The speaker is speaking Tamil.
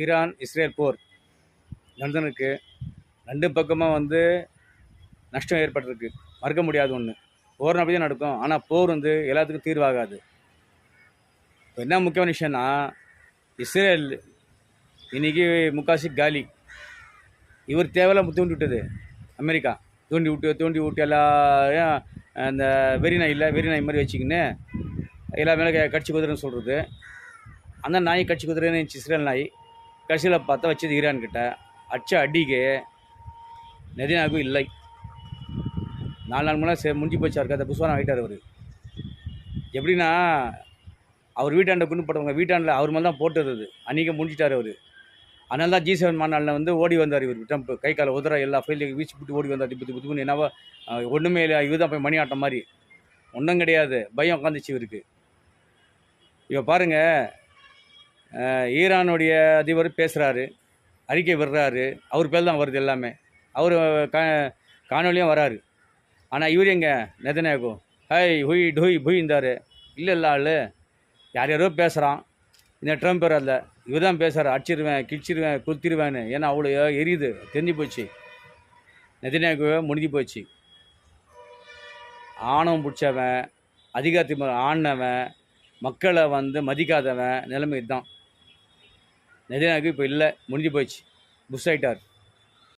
ஈரான் இஸ்ரேல் போர் லண்டனுக்கு ரெண்டு பக்கமாக வந்து நஷ்டம் ஏற்பட்டிருக்கு. மறுக்க முடியாத ஒன்று போர் அப்படி தான் நடக்கும். ஆனால் போர் வந்து எல்லாத்துக்கும் தீர்வாகாது. இப்போ என்ன முக்கியமான விஷயம்னா இஸ்ரேல் இன்னைக்கு முக்காசி காலி. இவர் தேவையில்லாம் தூண்டி விட்டது. அமெரிக்கா. தூண்டி விட்டு தூண்டி விட்டு எல்லாரையும் அந்த வெறி நாய் இல்லை வெறி நாய் மாதிரி வச்சுக்கின்னு எல்லா மேலே கடிச்சு குதிரைன்னு சொல்கிறது அந்த நாய் கடிச்சு குதிரைன்னு இஸ்ரேல் நாய். கடைசியில் பார்த்தா வச்சது ஈரான் கிட்ட. அடிச்ச அடிக்கு. நெதினாக்கும் இல்லை. நாலு நாள் மணி சே முடிஞ்சு போச்சு அவருக்கு. அந்த புஷ்வாரம் ஆகிட்டார் அவர். எப்படின்னா அவர் வீட்டாண்ட குண்டு போட்டவங்க வீட்டாண்டில் அவர் மேலே தான் போட்டுருது அன்றைக்கி முடிஞ்சிட்டார் அவர். அதனால தான் ஜி செவன் மாநாளில் வந்து ஓடி வந்தார் இவர். ட்ரம்ப் கை கால உதற எல்லா ஃபைலையும் வீச்சு போட்டு ஓடி வந்தார். திப்பு திப்பு என்னவோ ஒன்றுமே இல்லை. இவர் தான் போய் மணி ஆட்டம் மாதிரி. ஒன்றும் கிடையாது. பயம் உட்காந்துச்சு இவருக்கு. இப்போ பாருங்கள் ஈரானுடைய அதிபர் பேசுகிறாரு அறிக்கை விடுறாரு. அவர் பேர் தான் வருது எல்லாமே. அவர் கா காணொலியும் வராரு. ஆனால் இவர் எங்கே? நெதனாகும் ஹை ஹுய் டுய் புயிந்தார் இல்லை இல்லை ஆள். யார் யாரோ பேசுகிறான் இந்த ட்ரம்ப் பேர் அல்ல இவர் தான் பேசுகிறார் அடிச்சிருவேன் கிழிச்சிருவேன் குத்திடுவேன்னு ஏன்னா அவ்வளோ எரியுது. தெரிஞ்சு போச்சு. நெதனாகுவே முடிஞ்சு போச்சு. ஆணவம் பிடிச்சவன் அதிகாரத்தை மேல ஆடினவன் மக்களை வந்து மதிக்காதவன் நிலைமை இதுதான். நெதனாகு இப்போ இல்லை முடிஞ்சு போச்சு புஷ் ஆயிட்டார்.